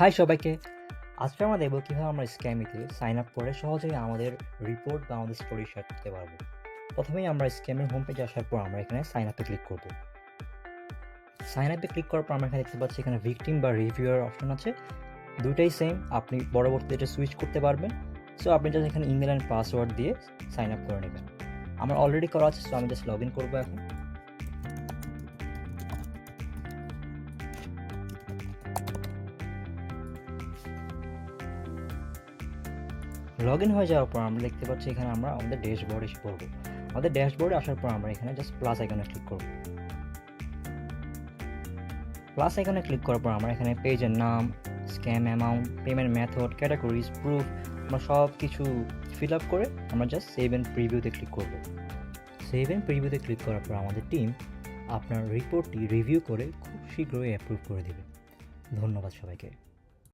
High সবাইকে। আজকে আমরা দেখব কীভাবে আমরা স্ক্যামিতে সাইন আপ করে সহজেই আমাদের রিপোর্ট বা আমাদের স্টোরি শেয়ার করতে পারব। প্রথমেই আমরা স্ক্যামের হোম পেজে আসার পর আমরা এখানে সাইন আপে ক্লিক করব। সাইন আপে ক্লিক করার পর আমরা এখানে দেখতে পাচ্ছি এখানে ভিকটিম বা রিভিউয়ার অপশন আছে। দুটাই সেম আপনি পরবর্তীতে এটা সুইচ করতে পারবেন। সো আপনি জাস্ট এখানে ইমেল অ্যান্ড পাসওয়ার্ড দিয়ে সাইন আপ করে নেবেন। আমার অলরেডি করা আছে সো আমি জাস্ট লগ ইন করব এখন। লগ ইন হয়ে যাওয়ার পর আমরা দেখতে পাচ্ছি এখানে আমরা আমাদের ড্যাশবোর্ডে এসে পড়ব। আমাদের ড্যাশবোর্ডে আসার পর আমরা এখানে জাস্ট প্লাস আইকনে ক্লিক করব। প্লাস আইকনে ক্লিক করার পর আমরা এখানে পেজের নাম scam amount payment method categories proof আমরা সব কিছু ফিল আপ করে আমরা জাস্ট সেভ অ্যান্ড প্রিভিউতে ক্লিক করব। সেভ অ্যান্ড প্রিভিউতে ক্লিক করার পর আমাদের টিম আপনার রিপোর্টটি রিভিউ করে খুব শীঘ্রই অ্যাপ্রুভ করে দেবে। ধন্যবাদ সবাইকে।